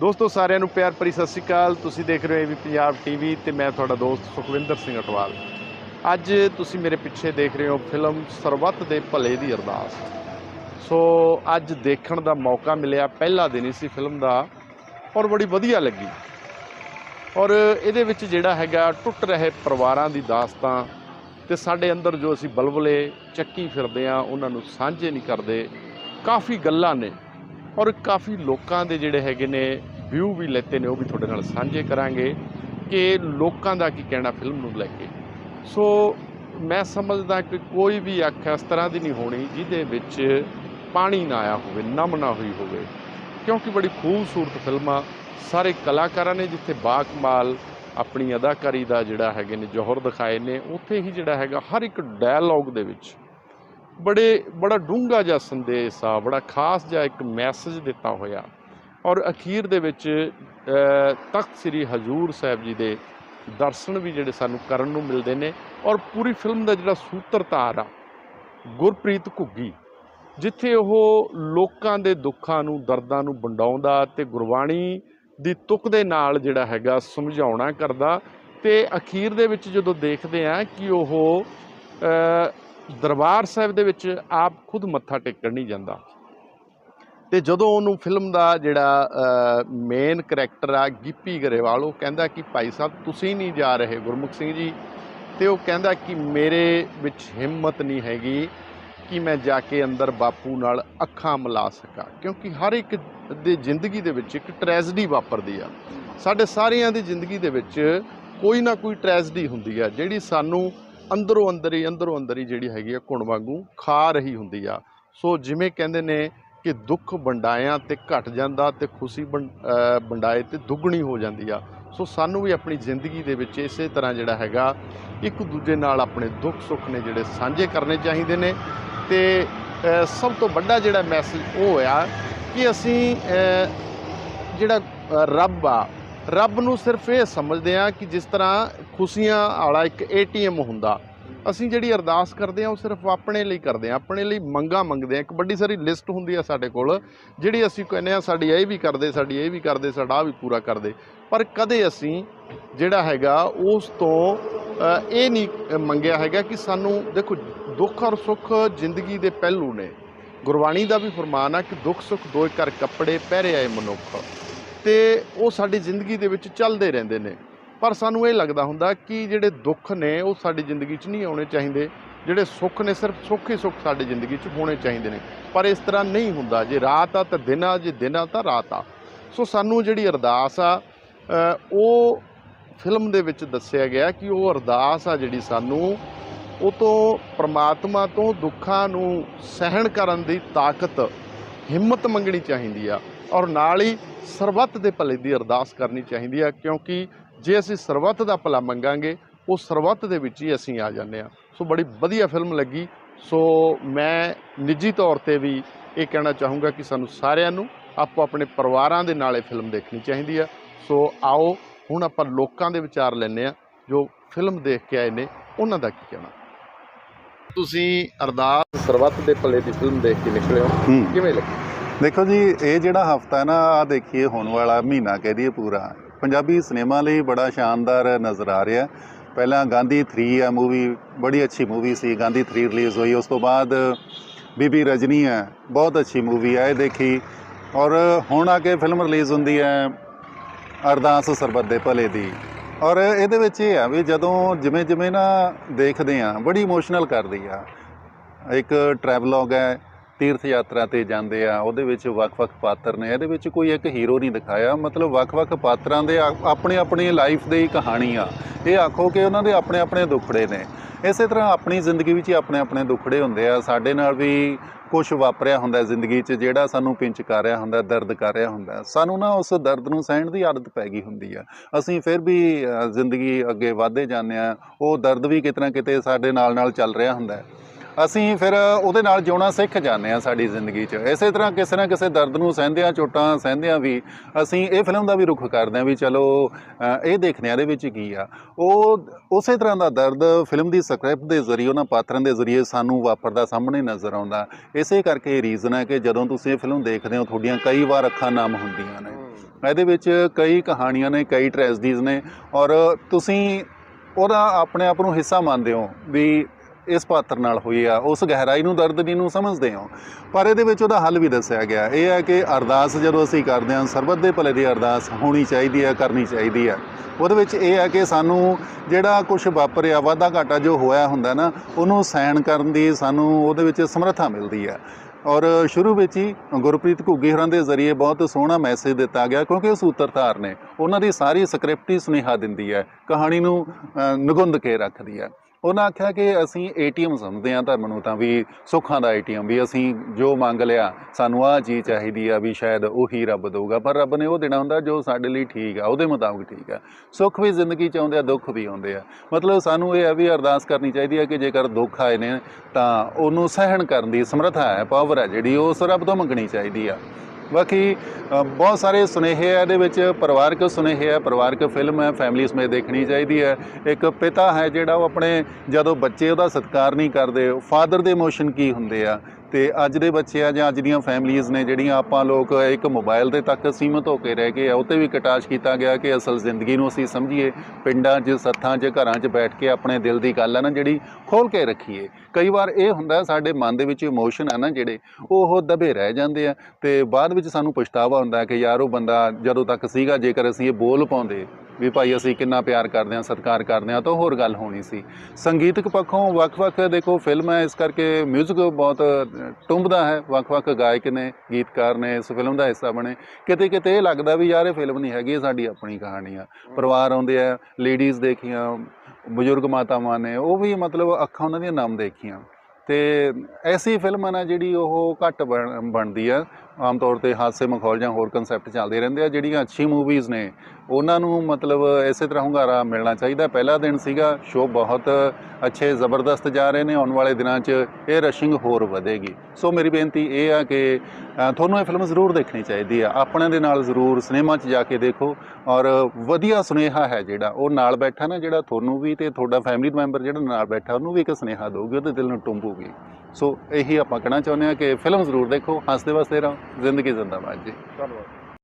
ਦੋਸਤੋ, ਸਾਰਿਆਂ ਨੂੰ ਪਿਆਰ ਭਰੀ ਸਤਿ ਸ਼੍ਰੀ ਅਕਾਲ। ਤੁਸੀਂ ਦੇਖ ਰਹੇ ਹੋ ਵੀ ਪੰਜਾਬ ਟੀਵੀ ਤੇ ਮੈਂ ਤੁਹਾਡਾ ਦੋਸਤ ਸੁਖਵਿੰਦਰ ਸਿੰਘ ਅਟਵਾਲ। ਅੱਜ ਤੁਸੀਂ ਮੇਰੇ ਪਿੱਛੇ ਦੇਖ ਰਹੇ ਹੋ ਫਿਲਮ ਸਰਬੱਤ ਦੇ ਭਲੇ ਦੀ ਅਰਦਾਸ। ਸੋ, ਅੱਜ ਦੇਖਣ ਦਾ ਮੌਕਾ ਮਿਲਿਆ। ਪਹਿਲਾ ਦਿਨ ਹੀ ਸੀ ਫਿਲਮ ਦਾ ਔਰ ਬੜੀ ਵਧੀਆ ਲੱਗੀ। ਔਰ ਇਹਦੇ ਵਿੱਚ ਜਿਹੜਾ ਹੈਗਾ, ਟੁੱਟ ਰਹੇ ਪਰਿਵਾਰਾਂ ਦੀ ਦਾਸਤਾਂ ਤੇ ਸਾਡੇ ਅੰਦਰ ਜੋ ਅਸੀਂ ਬਲਬਲੇ ਚੱਕੀ ਫਿਰਦੇ ਆ ਉਹਨਾਂ ਨੂੰ ਸਾਂਝੇ ਨਹੀਂ ਕਰਦੇ, ਕਾਫੀ ਗੱਲਾਂ ਨੇ। ਔਰ ਕਾਫੀ ਲੋਕਾਂ ਦੇ ਜਿਹੜੇ ਹੈਗੇ ਨੇ ਵਿਊ ਵੀ ਲੈਤੇ ਨੇ, ਉਹ ਵੀ ਤੁਹਾਡੇ ਨਾਲ ਸਾਂਝੇ ਕਰਾਂਗੇ ਕਿ ਲੋਕਾਂ ਦਾ ਕੀ ਕਹਿਣਾ ਫਿਲਮ ਨੂੰ ਲੈ ਕੇ। ਸੋ ਮੈਂ ਸਮਝਦਾ ਕਿ ਕੋਈ ਵੀ ਅੱਖ ਇਸ ਤਰ੍ਹਾਂ ਦੀ ਨਹੀਂ ਹੋਣੀ ਜਿਹਦੇ ਵਿੱਚ ਪਾਣੀ ਨਾ ਆਇਆ ਹੋਵੇ, ਨਮ ਨਾ ਹੋਈ ਹੋਵੇ। ਕਿਉਂਕਿ ਬੜੀ ਖੂਬਸੂਰਤ ਫਿਲਮਾਂ ਸਾਰੇ ਕਲਾਕਾਰਾਂ ਨੇ, ਜਿੱਥੇ ਬਾਕਮਾਲ ਆਪਣੀ ਅਦਾਕਾਰੀ ਦਾ ਜਿਹੜਾ ਹੈਗੇ ਨੇ, ਜੋਹਰ ਦਿਖਾਏ ਨੇ, ਉੱਥੇ ਹੀ ਜਿਹੜਾ ਹੈਗਾ ਹਰ ਇੱਕ ਡਾਇਲੌਗ ਦੇ ਵਿੱਚ ਬੜੇ, ਬੜਾ ਡੂੰਘਾ ਜਿਹਾ ਸੰਦੇਸ਼ ਆ, ਬੜਾ ਖਾਸ ਜਿਹਾ ਇੱਕ ਮੈਸੇਜ ਦਿੱਤਾ ਹੋਇਆ। ਔਰ ਅਖੀਰ ਦੇ ਵਿੱਚ ਤਖਤ ਸ੍ਰੀ ਹਜੂਰ ਸਾਹਿਬ ਜੀ ਦੇ ਦਰਸ਼ਨ ਵੀ ਜਿਹੜੇ ਸਾਨੂੰ ਕਰਨ ਨੂੰ ਮਿਲਦੇ ਨੇ। ਔਰ ਪੂਰੀ ਫਿਲਮ ਦਾ ਜਿਹੜਾ ਸੂਤਰਧਾਰ ਆ, ਗੁਰਪ੍ਰੀਤ ਘੁੱਗੀ, ਜਿੱਥੇ ਉਹ ਲੋਕਾਂ ਦੇ ਦੁੱਖਾਂ ਨੂੰ, ਦਰਦਾਂ ਨੂੰ ਵੰਡਾਉਂਦਾ ਤੇ ਗੁਰਬਾਣੀ ਦੀ ਤੁਕ ਦੇ ਨਾਲ ਜਿਹੜਾ ਹੈਗਾ ਸਮਝਾਉਣਾ ਕਰਦਾ। ਤੇ ਅਖੀਰ ਦੇ ਵਿੱਚ ਜਦੋਂ ਦੇਖਦੇ ਆ ਕਿ ਉਹ ਦਰਬਾਰ ਸਾਹਿਬ ਦੇ ਵਿੱਚ ਆਪ ਖੁਦ ਮੱਥਾ ਟੇਕਣ ਨਹੀਂ ਜਾਂਦਾ। ਤੇ ਜਦੋਂ ਉਹਨੂੰ ਫਿਲਮ ਦਾ ਜਿਹੜਾ ਮੇਨ ਕੈਰੈਕਟਰ ਆ, ਗਿੱਪੀ ਗਰੇਵਾਲ, ਉਹ ਕਹਿੰਦਾ ਕਿ ਭਾਈ ਸਾਹਿਬ ਤੁਸੀਂ ਨਹੀਂ ਜਾ ਰਹੇ ਗੁਰਮੁਖ ਸਿੰਘ ਜੀ। ਤੇ ਉਹ ਕਹਿੰਦਾ ਕਿ ਮੇਰੇ ਵਿੱਚ ਹਿੰਮਤ ਨਹੀਂ ਹੈਗੀ ਕਿ ਮੈਂ ਜਾ ਕੇ ਅੰਦਰ ਬਾਪੂ ਨਾਲ ਅੱਖਾਂ ਮਿਲਾ ਸਕਾਂ। ਕਿਉਂਕਿ ਹਰ ਇੱਕ ਦੀ ਜ਼ਿੰਦਗੀ ਦੇ ਵਿੱਚ ਇੱਕ ਟ੍ਰੈਜਡੀ ਵਾਪਰਦੀ ਆ। ਸਾਡੇ ਸਾਰਿਆਂ ਦੀ ਜ਼ਿੰਦਗੀ ਦੇ ਵਿੱਚ ਕੋਈ ਨਾ ਕੋਈ ਟ੍ਰੈਜਡੀ ਹੁੰਦੀ ਆ, ਜਿਹੜੀ ਸਾਨੂੰ ਅੰਦਰੋਂ ਅੰਦਰ ਹੀ, ਅੰਦਰੋਂ ਅੰਦਰ ਹੀ ਜਿਹੜੀ ਹੈਗੀ ਆ ਘੁਣ ਵਾਂਗੂ ਖਾ ਰਹੀ ਹੁੰਦੀ ਆ। ਸੋ ਜਿਵੇਂ ਕਹਿੰਦੇ ਨੇ ਕਿ ਦੁੱਖ ਵੰਡਾਇਆ ਤੇ ਘਟ ਜਾਂਦਾ ਤੇ ਖੁਸ਼ੀ ਵੰ- ਵੰਡਾਏ ਤੇ ਦੁੱਗਣੀ ਹੋ ਜਾਂਦੀ ਆ। ਸੋ ਸਾਨੂੰ ਵੀ ਆਪਣੀ ਜ਼ਿੰਦਗੀ ਦੇ ਵਿੱਚ ਇਸੇ ਤਰ੍ਹਾਂ ਜਿਹੜਾ ਹੈਗਾ, ਇੱਕ ਦੂਜੇ ਨਾਲ ਆਪਣੇ ਦੁੱਖ ਸੁੱਖ ਨੇ ਜਿਹੜੇ ਸਾਂਝੇ ਕਰਨੇ ਚਾਹੀਦੇ ਨੇ। ਤੇ ਸਭ ਤੋਂ ਵੱਡਾ ਜਿਹੜਾ ਮੈਸੇਜ ਉਹ ਆ ਕਿ ਅਸੀਂ ਜਿਹੜਾ ਰੱਬ ਆ ਰੱਬ ਨੂੰ ਸਿਰਫ ਇਹ ਸਮਝਦੇ ਆ ਕਿ ਜਿਸ ਤਰ੍ਹਾਂ ਖੁਸ਼ੀਆਂ ਵਾਲਾ ਇੱਕ ਏਟੀਐਮ ਹੁੰਦਾ, ਅਸੀਂ ਜਿਹੜੀ ਅਰਦਾਸ ਕਰਦੇ ਆ ਉਹ ਸਿਰਫ ਆਪਣੇ ਲਈ ਕਰਦੇ ਆ ਆਪਣੇ ਲਈ ਮੰਗਾ ਮੰਗਦੇ ਆ ਇੱਕ ਵੱਡੀ ਸਾਰੀ ਲਿਸਟ ਹੁੰਦੀ ਆ ਸਾਡੇ ਕੋਲ, ਜਿਹੜੀ ਅਸੀਂ ਕਹਿੰਦੇ ਆ ਸਾਡੀ ਇਹ ਵੀ ਕਰਦੇ, ਸਾਡੀ ਇਹ ਵੀ ਕਰਦੇ, ਸਾਡਾ ਆਹ ਵੀ ਪੂਰਾ ਕਰਦੇ। ਪਰ ਕਦੇ ਅਸੀਂ ਜਿਹੜਾ ਹੈਗਾ ਉਸ ਤੋਂ ਇਹ ਨਹੀਂ ਮੰਗਿਆ ਹੈਗਾ ਕਿ ਸਾਨੂੰ ਦੇਖੋ ਦੁੱਖ ਔਰ ਸੁੱਖ ਜ਼ਿੰਦਗੀ ਦੇ ਪਹਿਲੂ ਨੇ। ਗੁਰਬਾਣੀ ਦਾ ਵੀ ਫਰਮਾਨ ਆ ਕਿ ਦੁੱਖ ਸੁੱਖ ਦੋਇ ਕਰ ਕੱਪੜੇ ਪਹਿਰੇ ਆਏ ਮਨੁੱਖ। ਤੇ ਉਹ ਸਾਡੀ ਜ਼ਿੰਦਗੀ ਦੇ ਵਿੱਚ ਚੱਲਦੇ ਰਹਿੰਦੇ ਨੇ। ਪਰ ਸਾਨੂੰ ਇਹ ਲੱਗਦਾ ਹੁੰਦਾ ਕਿ ਜਿਹੜੇ ਦੁੱਖ ਨੇ, ਉਹ ਸਾਡੀ ਜ਼ਿੰਦਗੀ 'ਚ ਨਹੀਂ ਆਉਣੇ ਚਾਹੀਦੇ। ਜਿਹੜੇ ਸੁੱਖ ਨੇ, ਸਿਰਫ ਸੁੱਖ ਹੀ ਸੁੱਖ ਸਾਡੀ ਜ਼ਿੰਦਗੀ 'ਚ ਹੋਣੇ ਚਾਹੀਦੇ ਨੇ। ਪਰ ਇਸ ਤਰ੍ਹਾਂ ਨਹੀਂ ਹੁੰਦਾ। ਜੇ ਰਾਤ ਆ ਤਾਂ ਦਿਨ ਆ, ਜੇ ਦਿਨ ਆ ਤਾਂ ਰਾਤ ਆ। ਸੋ ਸਾਨੂੰ ਜਿਹੜੀ ਅਰਦਾਸ ਆ ਉਹ ਫਿਲਮ ਦੇ ਵਿੱਚ ਦੱਸਿਆ ਗਿਆ ਕਿ ਉਹ ਅਰਦਾਸ ਆ ਜਿਹੜੀ ਸਾਨੂੰ, ਉਹ ਤੋਂ ਪ੍ਰਮਾਤਮਾ ਤੋਂ ਦੁੱਖਾਂ ਨੂੰ ਸਹਿਣ ਕਰਨ ਦੀ ਤਾਕਤ, ਹਿੰਮਤ ਮੰਗਣੀ ਚਾਹੀਦੀ ਆ। ਔਰ ਨਾਲ ਹੀ ਸਰਬੱਤ ਦੇ ਭਲੇ ਦੀ ਅਰਦਾਸ ਕਰਨੀ ਚਾਹੀਦੀ ਆ ਕਿਉਂਕਿ ਜੇ ਅਸੀਂ ਸਰਬੱਤ ਦਾ ਭਲਾ ਮੰਗਾਂਗੇ ਉਹ ਸਰਬੱਤ ਦੇ ਵਿੱਚ ਹੀ ਅਸੀਂ ਆ ਜਾਂਦੇ ਆ। ਸੋ ਬੜੀ ਵਧੀਆ ਫਿਲਮ ਲੱਗੀ। ਸੋ ਮੈਂ ਨਿੱਜੀ ਤੌਰ ਤੇ ਵੀ ਇਹ ਕਹਿਣਾ ਚਾਹੂੰਗਾ ਕਿ ਸਾਨੂੰ ਸਾਰਿਆਂ ਨੂੰ ਆਪੋ ਆਪਣੇ ਪਰਿਵਾਰਾਂ ਦੇ ਨਾਲ ਇਹ ਫਿਲਮ ਦੇਖਣੀ ਚਾਹੀਦੀ ਆ। ਸੋ ਆਓ ਹੁਣ ਆਪਾਂ ਲੋਕਾਂ ਦੇ ਵਿਚਾਰ ਲੈਣੇ ਆ ਜੋ ਫਿਲਮ ਦੇਖ ਕੇ ਆਏ ਨੇ ਉਹਨਾਂ ਦਾ ਕੀ ਕਹਿਣਾ? ਤੁਸੀਂ ਅਰਦਾਸ ਸਰਬੱਤ ਦੇ ਭਲੇ ਦੀ ਫਿਲਮ ਦੇਖ ਕੇ ਨਿਕਲੇ ਹੋ। ਹੂੰ। ਕਿਵੇਂ ਲੱਗੀ? ਦੇਖੋ ਜੀ, ਇਹ ਜਿਹੜਾ ਹਫਤਾ ਹੈ ਨਾ ਆ ਦੇਖੀਏ ਹੋਣ ਵਾਲਾ ਮਹੀਨਾ ਕਹਿ ਦਈਏ ਪੂਰਾ। ਪੰਜਾਬੀ ਸਿਨੇਮਾ ਲਈ ਬੜਾ ਸ਼ਾਨਦਾਰ ਨਜ਼ਰ ਆ ਰਿਹਾ। ਪਹਿਲਾਂ ਗਾਂਧੀ 3 ਆ ਮੂਵੀ ਬੜੀ ਅੱਛੀ ਮੂਵੀ ਸੀ। ਗਾਂਧੀ 3 ਰਿਲੀਜ਼ ਹੋਈ, ਉਸ ਤੋਂ ਬਾਅਦ ਬੀਬੀ ਰਜਨੀ ਹੈ ਬਹੁਤ ਅੱਛੀ ਮੂਵੀ ਹੈ ਇਹ ਦੇਖੀ। ਔਰ ਹੁਣ ਆ ਕੇ ਫਿਲਮ ਰਿਲੀਜ਼ ਹੁੰਦੀ ਹੈ ਅਰਦਾਸ ਸਰਬੱਤ ਦੇ ਭਲੇ ਦੀ। ਔਰ ਇਹਦੇ ਵਿੱਚ ਇਹ ਆ ਵੀ ਜਦੋਂ ਜਿਵੇਂ ਜਿਵੇਂ ਨਾ ਦੇਖਦੇ ਆ, ਬੜੀ ਇਮੋਸ਼ਨਲ ਕਰਦੀ ਆ। ਇੱਕ ਟਰੈਵਲੌਗ ਹੈ ਤੀਰਥ ਯਾਤਰਾ ਤੇ ਜਾਂਦੇ ਆ, ਉਹਦੇ ਵਿੱਚ ਵੱਖ-ਵੱਖ ਪਾਤਰ ਨੇ, ਇਹਦੇ ਵਿੱਚ ਕੋਈ ਇੱਕ ਹੀਰੋ ਨਹੀਂ ਦਿਖਾਇਆ, ਮਤਲਬ ਵੱਖ-ਵੱਖ ਪਾਤਰਾਂ ਦੇ ਆਪਣੇ ਆਪਣੀ ਲਾਈਫ ਦੀ ਕਹਾਣੀ ਆ। ਇਹ ਆਖੋ ਕਿ ਉਹਨਾਂ ਦੇ ਆਪਣੇ ਆਪਣੇ ਦੁੱਖੜੇ ਨੇ। ਇਸੇ ਤਰ੍ਹਾਂ ਆਪਣੀ ਜ਼ਿੰਦਗੀ ਵਿੱਚ ਹੀ ਆਪਣੇ ਆਪਣੇ ਦੁੱਖੜੇ ਹੁੰਦੇ ਆ। ਸਾਡੇ ਨਾਲ ਵੀ ਕੁਝ ਵਾਪਰਿਆ ਹੁੰਦਾ ਜ਼ਿੰਦਗੀ 'ਚ, ਜਿਹੜਾ ਸਾਨੂੰ ਪਿੰਚ ਕਰ ਰਿਹਾ ਹੁੰਦਾ, ਦਰਦ ਕਰ ਰਿਹਾ ਹੁੰਦਾ। ਸਾਨੂੰ ਨਾ ਉਸ ਦਰਦ ਨੂੰ ਸਹਿਣ ਦੀ ਆਦਤ ਪੈ ਗਈ ਹੁੰਦੀ ਆ। ਅਸੀਂ ਫਿਰ ਵੀ ਜ਼ਿੰਦਗੀ ਅੱਗੇ ਵਧਦੇ ਜਾਂਦੇ ਆ। ਉਹ ਦਰਦ ਵੀ ਕਿਤੇ ਨਾ ਕਿਤੇ ਸਾਡੇ ਨਾਲ ਨਾਲ ਚੱਲ ਰਿਹਾ ਹੁੰਦਾ ਅਸੀਂ ਫਿਰ ਉਹਦੇ ਨਾਲ ਜਿਉਣਾ ਸਿੱਖ ਜਾਂਦੇ ਆ ਸਾਡੀ ਜ਼ਿੰਦਗੀ 'ਚ। ਇਸੇ ਤਰ੍ਹਾਂ ਕਿਸੇ ਨਾ ਕਿਸੇ ਦਰਦ ਨੂੰ ਸਹਿੰਦਿਆਂ ਚੋਟਾਂ ਸਹਿੰਦਿਆਂ ਵੀ ਅਸੀਂ ਇਹ ਫਿਲਮ ਦਾ ਵੀ ਰੁਖ ਕਰਦੇ ਆ ਵੀ ਚਲੋ ਇਹ ਦੇਖਦੇ ਆ ਇਹਦੇ ਵਿੱਚ ਕੀ ਆ। ਉਹ ਉਸੇ ਤਰ੍ਹਾਂ ਦਾ ਦਰਦ ਫਿਲਮ ਦੀ ਸਕ੍ਰਿਪਟ ਦੇ ਜ਼ਰੀਏ ਉਹਨਾਂ ਪਾਤਰਾਂ ਦੇ ਜ਼ਰੀਏ ਸਾਨੂੰ ਵਾਪਰਦਾ ਸਾਹਮਣੇ ਨਜ਼ਰ ਆਉਂਦਾ। ਇਸੇ ਕਰਕੇ ਰੀਜ਼ਨ ਹੈ ਕਿ ਜਦੋਂ ਤੁਸੀਂ ਇਹ ਫਿਲਮ ਦੇਖਦੇ ਹੋ ਤੁਹਾਡੀਆਂ ਕਈ ਵਾਰ ਅੱਖਾਂ ਨਮ ਹੁੰਦੀਆਂ ਨੇ। ਇਹਦੇ ਵਿੱਚ ਕਈ ਕਹਾਣੀਆਂ ਨੇ ਕਈ ਟ੍ਰੈਜਡੀਜ਼ ਨੇ ਔਰ ਤੁਸੀਂ ਉਹਦਾ ਆਪਣੇ ਆਪ ਨੂੰ ਹਿੱਸਾ ਮੰਨਦੇ ਹੋ ਵੀ ਇਸ ਪਾਤਰ ਨਾਲ ਹੋਈ ਆ, ਉਸ ਗਹਿਰਾਈ ਨੂੰ, ਦਰਦਨੀ ਨੂੰ ਸਮਝਦੇ ਹੋ। ਪਰ ਇਹਦੇ ਵਿੱਚ ਉਹਦਾ ਹੱਲ ਵੀ ਦੱਸਿਆ ਗਿਆ। ਇਹ ਹੈ ਕਿ ਅਰਦਾਸ ਜਦੋਂ ਅਸੀਂ ਕਰਦੇ ਹਾਂ, ਸਰਬੱਤ ਦੇ ਭਲੇ ਦੀ ਅਰਦਾਸ ਹੋਣੀ ਚਾਹੀਦੀ ਹੈ, ਕਰਨੀ ਚਾਹੀਦੀ ਹੈ। ਉਹਦੇ ਵਿੱਚ ਇਹ ਹੈ ਕਿ ਸਾਨੂੰ ਜਿਹੜਾ ਕੁਝ ਵਾਪਰਿਆ, ਵਾਧਾ ਘਾਟਾ ਜੋ ਹੋਇਆ ਹੁੰਦਾ ਨਾ, ਉਹਨੂੰ ਸਹਿਣ ਕਰਨ ਦੀ ਸਾਨੂੰ ਉਹਦੇ ਵਿੱਚ ਸਮਰੱਥਾ ਮਿਲਦੀ ਹੈ। ਔਰ ਸ਼ੁਰੂ ਵਿੱਚ ਹੀ ਗੁਰਪ੍ਰੀਤ ਘੁੱਗੀ ਹੋਰਾਂ ਦੇ ਜ਼ਰੀਏ ਬਹੁਤ ਸੋਹਣਾ ਮੈਸੇਜ ਦਿੱਤਾ ਗਿਆ, ਕਿਉਂਕਿ ਉਹ ਸੂਤਰਧਾਰ ਨੇ। ਉਹਨਾਂ ਦੀ ਸਾਰੀ ਸਕ੍ਰਿਪਟ ਹੀ ਸੁਨੇਹਾ ਦਿੰਦੀ ਹੈ, ਕਹਾਣੀ ਨੂੰ ਨਿਗੁੰਦ ਕੇ ਰੱਖਦੀ ਹੈ। ਉਹਨਾਂ ਆਖਿਆ ਕਿ ਅਸੀਂ ਏਟੀਐਮ ਸਮਝਦੇ ਹਾਂ ਧਰਮ ਨੂੰ ਤਾਂ ਵੀ ਸੁੱਖਾਂ ਦਾ ਏਟੀਐਮ, ਵੀ ਅਸੀਂ ਜੋ ਮੰਗ ਲਿਆ, ਸਾਨੂੰ ਆਹ ਚੀਜ਼ ਚਾਹੀਦੀ ਆ ਵੀ ਸ਼ਾਇਦ ਉਹੀ ਰੱਬ ਦਊਗਾ, ਪਰ ਰੱਬ ਨੇ ਉਹ ਦੇਣਾ ਹੁੰਦਾ ਜੋ ਸਾਡੇ ਲਈ ਠੀਕ ਆ, ਉਹਦੇ ਮੁਤਾਬਕ ਠੀਕ ਆ। ਸੁੱਖ ਵੀ ਜ਼ਿੰਦਗੀ ਚ ਆਉਂਦੇ ਆ, ਦੁੱਖ ਵੀ ਆਉਂਦੇ ਆ। ਮਤਲਬ ਸਾਨੂੰ ਇਹ ਹੈ ਵੀ ਅਰਦਾਸ ਕਰਨੀ ਚਾਹੀਦੀ ਹੈ ਕਿ ਜੇਕਰ ਦੁੱਖ ਆਏ ਨੇ ਤਾਂ ਉਹਨੂੰ ਸਹਿਣ ਕਰਨ ਦੀ ਸਮਰੱਥਾ ਹੈ ਪਾਵਰ ਹੈ ਜਿਹੜੀ, ਉਹ ਉਸ ਰੱਬ ਤੋਂ ਮੰਗਣੀ ਚਾਹੀਦੀ ਆ। ਬਾਕੀ ਬਹੁਤ ਸਾਰੇ ਸੁਨੇਹੇ ਆ ਇਹਦੇ ਵਿੱਚ, ਪਰਿਵਾਰਕ ਸੁਨੇਹੇ ਆ, ਪਰਿਵਾਰਕ ਫਿਲਮ ਹੈ ਫੈਮਿਲੀ ਸਮੇਤ ਦੇਖਣੀ ਚਾਹੀਦੀ ਹੈ ਇੱਕ ਪਿਤਾ ਹੈ ਜਿਹੜਾ ਉਹ ਆਪਣੇ, ਜਦੋਂ ਬੱਚੇ ਉਹਦਾ ਸਤਿਕਾਰ ਨਹੀਂ ਕਰਦੇ ਫਾਦਰ ਦੇ ਇਮੋਸ਼ਨ ਕੀ ਹੁੰਦੇ ਆ ਤੇ ਅੱਜ ਦੇ ਬੱਚੇ ਆ ਜਾਂ ਅੱਜ ਦੀਆਂ ਫੈਮਲੀਆਂ ਨੇ ਜਿਹੜੀਆਂ ਆਪਾਂ ਲੋਕ ਇੱਕ ਮੋਬਾਈਲ ਦੇ ਤੱਕ ਸੀਮਤ ਹੋ ਕੇ ਰਹਿ ਗਏ ਆ, ਉਹ 'ਤੇ ਵੀ ਕਟਾਸ਼ ਕੀਤਾ ਗਿਆ ਕਿ ਅਸਲ ਜ਼ਿੰਦਗੀ ਨੂੰ ਅਸੀਂ ਸਮਝੀਏ, ਪਿੰਡਾਂ 'ਚ, ਸੱਥਾਂ 'ਚ, ਘਰਾਂ 'ਚ ਬੈਠ ਕੇ ਆਪਣੇ ਦਿਲ ਦੀ ਗੱਲ ਆ ਨਾ ਜਿਹੜੀ ਖੋਲ ਕੇ ਰੱਖੀਏ। ਕਈ ਵਾਰ ਇਹ ਹੁੰਦਾ ਸਾਡੇ ਮਨ ਦੇ ਵਿੱਚ ਇਮੋਸ਼ਨ ਆ ਨਾ ਜਿਹੜੇ, ਉਹ ਦਬੇ ਰਹਿ ਜਾਂਦੇ ਆ ਤੇ ਬਾਅਦ ਵਿੱਚ ਸਾਨੂੰ ਪਛਤਾਵਾ ਹੁੰਦਾ ਕਿ ਯਾਰ ਉਹ ਬੰਦਾ ਜਦੋਂ ਤੱਕ ਸੀਗਾ, ਜੇਕਰ ਅਸੀਂ ਇਹ ਬੋਲ ਪਾਉਂਦੇ ਵੀ ਭਾਈ ਅਸੀਂ ਕਿੰਨਾ ਪਿਆਰ ਕਰਦੇ ਹਾਂ, ਸਤਿਕਾਰ ਕਰਦੇ ਹਾਂ, ਤਾਂ ਹੋਰ ਗੱਲ ਹੋਣੀ ਸੀ। ਸੰਗੀਤਕ ਪੱਖੋਂ ਵੱਖ-ਵੱਖ ਦੇਖੋ ਫਿਲਮ ਹੈ, ਇਸ ਕਰਕੇ 뮤직 ਬਹੁਤ ਟੁੰਬਦਾ ਹੈ। ਵੱਖ-ਵੱਖ ਗਾਇਕ ਨੇ, ਗੀਤਕਾਰ ਨੇ, ਇਸ ਫਿਲਮ ਦਾ ਹਿੱਸਾ ਬਣੇ। ਕਿਤੇ ਕਿਤੇ ਇਹ ਲੱਗਦਾ ਵੀ ਯਾਰ ਇਹ ਫਿਲਮ ਨਹੀਂ ਹੈਗੀ, ਇਹ ਸਾਡੀ ਆਪਣੀ ਕਹਾਣੀ ਆ। ਪਰਿਵਾਰ ਆਉਂਦੇ ਆ ਲੇਡੀਜ਼ ਦੇਖੀਆਂ, ਬਜ਼ੁਰਗ ਮਾਤਾਵਾਂ ਨੇ, ਉਹ ਵੀ ਮਤਲਬ ਅੱਖਾਂ ਉਹਨਾਂ ਦੀਆਂ ਨਾਮ ਦੇਖੀਆਂ। ਤੇ ਐਸੀ ਫਿਲਮਾਂ ਨਾ ਜਿਹੜੀ ਉਹ ਘੱਟ ਬਣ- ਬਣਦੀ ਆ। ਆਮ ਤੌਰ ਤੇ ਹਾਦਸੇ, ਮਖੌਲ ਜਾਂ ਹੋਰ ਕਨਸੈਪਟ ਚੱਲਦੇ ਰਹਿੰਦੇ ਆ, ਜਿਹੜੀਆਂ ਅੱਛੀ ਮੂਵੀਜ਼ ਨੇ, ਉਹਨਾਂ ਨੂੰ ਮਤਲਬ ਇਸੇ ਤਰ੍ਹਾਂ ਹੁੰਗਾਰਾ ਮਿਲਣਾ ਚਾਹੀਦਾ। ਪਹਿਲਾ ਦਿਨ ਸੀਗਾ ਸ਼ੋਅ ਬਹੁਤ ਅੱਛੇ, ਜ਼ਬਰਦਸਤ ਜਾ ਰਹੇ ਨੇ, ਆਉਣ ਵਾਲੇ ਦਿਨਾਂ 'ਚ ਇਹ ਰਸ਼ਿੰਗ ਹੋਰ ਵਧੇਗੀ। ਸੋ ਮੇਰੀ ਬੇਨਤੀ ਇਹ ਆ ਕਿ ਤੁਹਾਨੂੰ ਇਹ ਫਿਲਮ ਜ਼ਰੂਰ ਦੇਖਣੀ ਚਾਹੀਦੀ ਆ। ਆਪਣਿਆਂ ਦੇ ਨਾਲ ਜ਼ਰੂਰ ਸਿਨੇਮਾ 'ਚ ਜਾ ਕੇ ਦੇਖੋ ਔਰ ਵਧੀਆ ਸੁਨੇਹਾ ਹੈ ਜਿਹੜਾ, ਉਹ ਨਾਲ ਬੈਠਾ ਨਾ ਜਿਹੜਾ ਤੁਹਾਨੂੰ ਵੀ ਤੇ ਤੁਹਾਡਾ ਫੈਮਿਲੀ ਮੈਂਬਰ ਜਿਹੜਾ ਨਾਲ ਬੈਠਾ, ਉਹਨੂੰ ਵੀ ਇੱਕ ਸੁਨੇਹਾ ਦਿਓਗੇ ਉਹਦੇ ਦਿਲ ਨੂੰ ਟੁੰਬੂਗੀ। ਸੋ ਇਹੀ ਆਪਾਂ ਕਹਿਣਾ ਚਾਹੁੰਦੇ ਹਾਂ ਕਿ ਫਿਲਮ ਜ਼ਰੂਰ ਦੇਖੋ, ਹੱਸਦੇ ਵਸਦੇ ਰਹੋ, ਜ਼ਿੰਦਗੀ ਜ਼ਿੰਦਾਬਾਦ ਜੀ। ਧੰਨਵਾਦ।